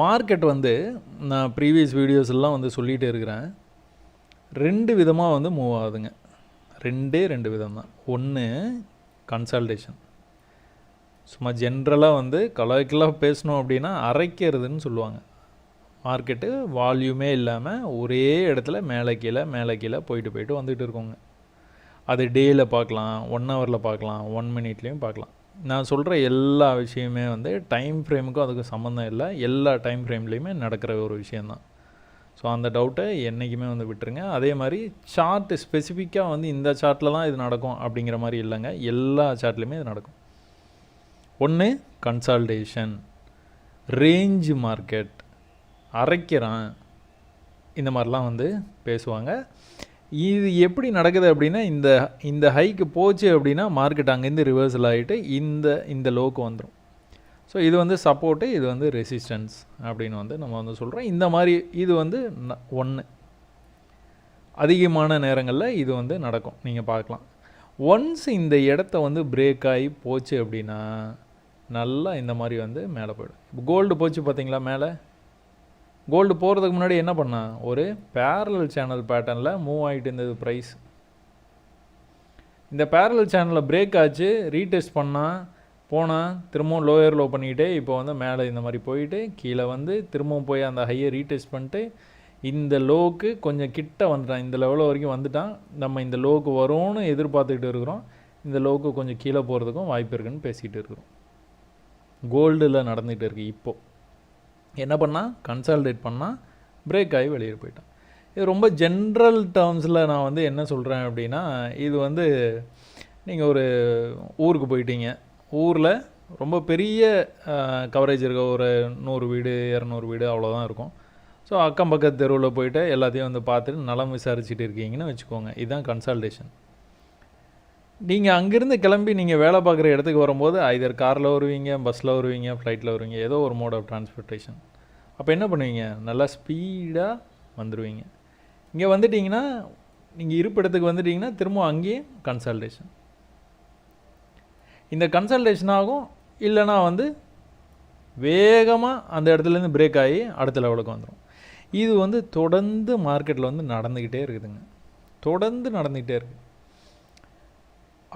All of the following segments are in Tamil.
மார்க்கெட் வந்து நான் ப்ரீவியஸ் வீடியோஸ் எல்லாம் வந்து சொல்லிகிட்டே இருக்கிறேன். ரெண்டு விதமாக வந்து மூவ் ஆகுதுங்க. ரெண்டே ரெண்டு விதம் தான். ஒன்று கன்சல்டேஷன் சும்மா ஜென்ரலாக வந்து கலாய்க்கலாக பேசணும் அப்படின்னா அரைக்கிறதுன்னு சொல்லுவாங்க. மார்க்கெட்டு வால்யூமே இல்லாமல் ஒரே இடத்துல மேலே கீழே மேலே கீழே போயிட்டு போயிட்டு வந்துகிட்டு இருக்கோங்க. அது டேயில் பார்க்கலாம் ஒன் ஹவரில் பார்க்கலாம் ஒன் மினிட்லேயும் பார்க்கலாம். நான் சொல்கிற எல்லா விஷயமே வந்து டைம் ஃப்ரேமுக்கும் அதுக்கு சம்மந்தம் இல்லை. எல்லா டைம் ஃப்ரேம்லேயுமே நடக்கிற ஒரு விஷயந்தான் ஸோ அந்த டவுட்டை என்றைக்குமே வந்து விட்டுருங்க. அதே மாதிரி சார்ட் ஸ்பெசிஃபிக்காக வந்து இந்த சார்ட்டில் தான் இது நடக்கும் அப்படிங்கிற மாதிரி இல்லைங்க. எல்லா சார்ட்லேயுமே இது நடக்கும். ஒன்று கன்சால்டேஷன் ரேஞ்ச் மார்க்கெட் அரைக்கிறான். இந்த மாதிரிலாம் வந்து பேசுவாங்க. இது எப்படி நடக்குது அப்படின்னா இந்த இந்த ஹைக்கு போச்சு அப்படின்னா மார்க்கெட் அங்கேருந்து ரிவர்சல் ஆகிட்டு இந்த இந்த லோக்கு வந்துடும் ஸோ இது வந்து சப்போர்ட்டு இது வந்து ரெசிஸ்டன்ஸ் அப்படின்னு வந்து நம்ம வந்து சொல்கிறோம் இந்த மாதிரி இது வந்து ஒன்று அதிகமான நேரங்களில் இது வந்து நடக்கும். நீங்கள் பார்க்கலாம். ஒன்ஸ் இந்த இடத்த வந்து பிரேக் ஆகி போச்சு அப்படின்னா நல்லா இந்த மாதிரி வந்து மேலே போயிடும். இப்போ கோல்டு போச்சு பார்த்தீங்களா மேலே? கோல்டு போகிறதுக்கு முன்னாடி என்ன பண்ணான் ஒரு பேரலல் சேனல் பேட்டர்னில் மூவ் ஆகிட்டு இருந்தது ப்ரைஸ் இந்த பேரலல் சேனலில் பிரேக் ஆச்சு ரீடெஸ்ட் பண்ணால் போனால் திரும்பவும் லோயர் லோ பண்ணிக்கிட்டே இப்போ வந்து மேலே இந்த மாதிரி போயிட்டு கீழே வந்து திரும்பவும் போய் அந்த ஹையை ரீடெஸ்ட் பண்ணிட்டு இந்த லோவுக்கு கொஞ்சம் கிட்ட வந்துட்டான். இந்த லெவலில் வரைக்கும் வந்துட்டான். நம்ம இந்த லோவுக்கு வரும்னு எதிர்பார்த்துக்கிட்டு இருக்கிறோம். இந்த லோவுக்கு கொஞ்சம் கீழே போகிறதுக்கும் வாய்ப்பு இருக்குன்னு பேசிகிட்டு இருக்கிறோம். கோல்டில் நடந்துகிட்டு இருக்குது இப்போது என்ன பண்ணால் கன்சால்டேட் பண்ணால் பிரேக் ஆகி வெளியே போயிட்டான். இது ரொம்ப ஜென்ரல் டேர்ம்ஸில் நான் வந்து என்ன சொல்கிறேன் அப்படின்னா இது வந்து நீங்கள் ஒரு ஊருக்கு போயிட்டீங்க. ஊரில் ரொம்ப பெரிய கவரேஜ் இருக்க ஒரு நூறு வீடு இரநூறு வீடு அவ்வளோதான் இருக்கும். ஸோ அக்கம் பக்கத்து தெருவில் போயிட்டு எல்லாத்தையும் வந்து பார்த்துட்டு நலம் விசாரிச்சுட்டு இருக்கீங்கன்னு வச்சுக்கோங்க. இதுதான் கன்சல்டேஷன் நீங்கள் அங்கேருந்து கிளம்பி நீங்கள் வேலை பார்க்குற இடத்துக்கு வரும்போது ஐதர் காரில் வருவீங்க பஸ்ஸில் வருவீங்க ஃப்ளைட்டில் வருவீங்க ஏதோ ஒரு மோட் ஆஃப் டிரான்ஸ்போர்ட்டேஷன் அப்போ என்ன பண்ணுவீங்க? நல்லா ஸ்பீடாக வந்துடுவீங்க இங்கே வந்துட்டிங்கன்னா நீங்கள் இருப்பிடத்துக்கு வந்துட்டிங்கன்னா திரும்ப அங்கேயே கன்சல்டேஷன் இந்த கன்சல்டேஷன் ஆகும் இல்லைனா வந்து வேகமாக அந்த இடத்துலேருந்து பிரேக் ஆகி அடுத்த லெவலுக்கு வந்துடும் இது வந்து தொடர்ந்து மார்க்கெட்டில் வந்து நடந்துக்கிட்டே இருக்குதுங்க. தொடர்ந்து நடந்துக்கிட்டே இருக்குது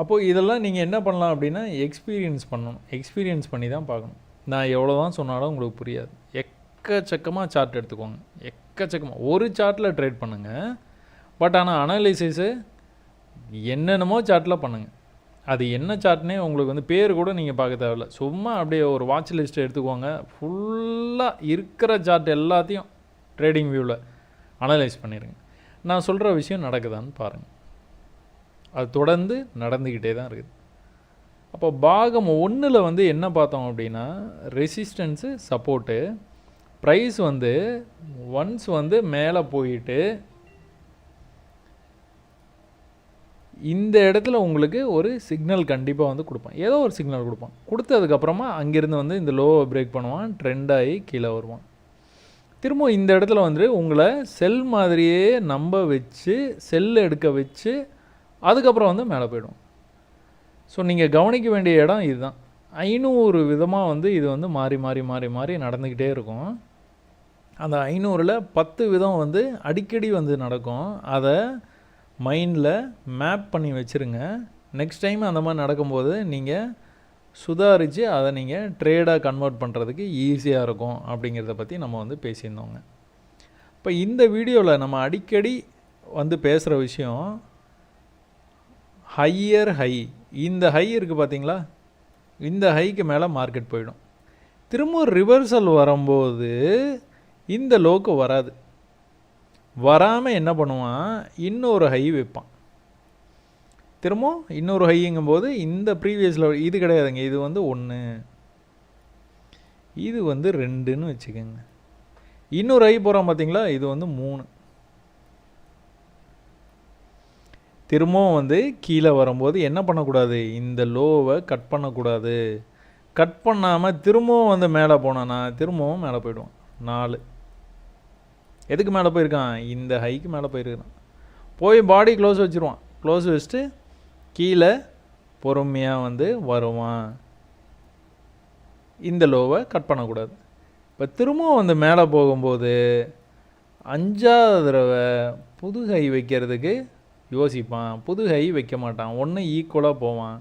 அப்போது இதெல்லாம் நீங்கள் என்ன பண்ணலாம் அப்படின்னா எக்ஸ்பீரியன்ஸ் பண்ணணும். எக்ஸ்பீரியன்ஸ் பண்ணி தான் பார்க்கணும். நான் எவ்வளோ தான் சொன்னாலும் உங்களுக்கு புரியாது. எக்கச்சக்கமாக சார்ட் எடுத்துக்கோங்க. எக்கச்சக்கமாக ஒரு சார்ட்டில் ட்ரேட் பண்ணுங்கள் பட் ஆனால் அனாலிசிஸு என்னென்னமோ சார்ட்டில் பண்ணுங்கள் அது என்ன சார்ட்னே உங்களுக்கு வந்து பேர் கூட நீங்கள் பார்க்க தேவையில்ல. சும்மா அப்படியே ஒரு வாட்ச் லிஸ்ட்டு எடுத்துக்கோங்க. ஃபுல்லாக இருக்கிற சார்ட் எல்லாத்தையும் ட்ரேடிங் வியூவில் அனலைஸ் பண்ணிடுங்க நான் சொல்கிற விஷயம் நடக்குதான்னு பாருங்கள் அது தொடர்ந்து நடந்துக்கிட்டே தான் இருக்குது. அப்போ பாகம் ஒன்றில் வந்து என்ன பார்த்தோம் அப்படின்னா ரெசிஸ்டன்ஸு சப்போர்ட்டு ப்ரைஸ் வந்து ஒன்ஸ் வந்து மேலே போயிட்டு இந்த இடத்துல உங்களுக்கு ஒரு சிக்னல் கண்டிப்பாக வந்து கொடுப்பான். ஏதோ ஒரு சிக்னல் கொடுப்பான். கொடுத்ததுக்கப்புறமா அங்கேருந்து வந்து இந்த லோவை பிரேக் பண்ணுவான் ட்ரெண்ட் ஆகி கீழே வருவான். திரும்ப இந்த இடத்துல வந்து உங்களை செல் மாதிரியே நம்ப வச்சு செல் எடுக்க வச்சு அதுக்கப்புறம் வந்து மேலே போயிடும். ஸோ நீங்கள் கவனிக்க வேண்டிய இடம் இதுதான். ஐநூறு விதமாக வந்து இது வந்து மாறி மாறி மாறி மாறி நடந்துக்கிட்டே இருக்கும். அந்த ஐநூறில் பத்து விதம் வந்து அடிக்கடி வந்து நடக்கும். அதை மைண்டில் மேப் பண்ணி வச்சுருங்க. நெக்ஸ்ட் டைம் அந்த மாதிரி நடக்கும்போது நீங்கள் சுதாரித்து அதை நீங்கள் ட்ரேடாக கன்வெர்ட் பண்ணுறதுக்கு ஈஸியாக இருக்கும் அப்படிங்கிறத பற்றி நம்ம வந்து பேசியிருந்தோங்க. இப்போ இந்த வீடியோவில் நம்ம அடிக்கடி வந்து பேசுகிற விஷயம் ஹையர் ஹை இந்த ஹை இருக்குது பார்த்தீங்களா இந்த ஹைக்கு மேலே மார்க்கெட் போயிடும். திரும்ப ரிவர்சல் வரும்போது இந்த லோக்கு வராது. வராமல் என்ன பண்ணுவான்? இன்னொரு ஹை வைப்பான் திரும்ப இன்னொரு ஹைங்கும்போது இந்த ப்ரீவியஸில் இது கிடையாதுங்க. இது வந்து ஒன்று இது வந்து ரெண்டுன்னு வச்சுக்கோங்க. இன்னொரு ஹை போகிறோம் பார்த்தீங்களா இது வந்து மூணு. திரும்பவும் வந்து கீழே வரும்போது என்ன பண்ணக்கூடாது? இந்த லோவை கட் பண்ணக்கூடாது. கட் பண்ணாமல் திரும்பவும் வந்து மேலே போனானா. திரும்பவும் மேலே போயிடுவான். நாலு. எதுக்கு மேலே போயிருக்கான்? இந்த ஹைக்கு மேலே போயிருக்கான். போய் பாடி க்ளோஸ் வச்சுருவான். க்ளோஸ் வச்சுட்டு கீழே பொறுமையாக வந்து வருவான். இந்த லோவை கட் பண்ணக்கூடாது. இப்போ திரும்பவும் வந்து மேலே போகும்போது அஞ்சாவது தடவை புது ஹை வைக்கிறதுக்கு யோசிப்பான். புது ஹை வைக்க மாட்டான். ஒன்று ஈக்குவலாக போவான்.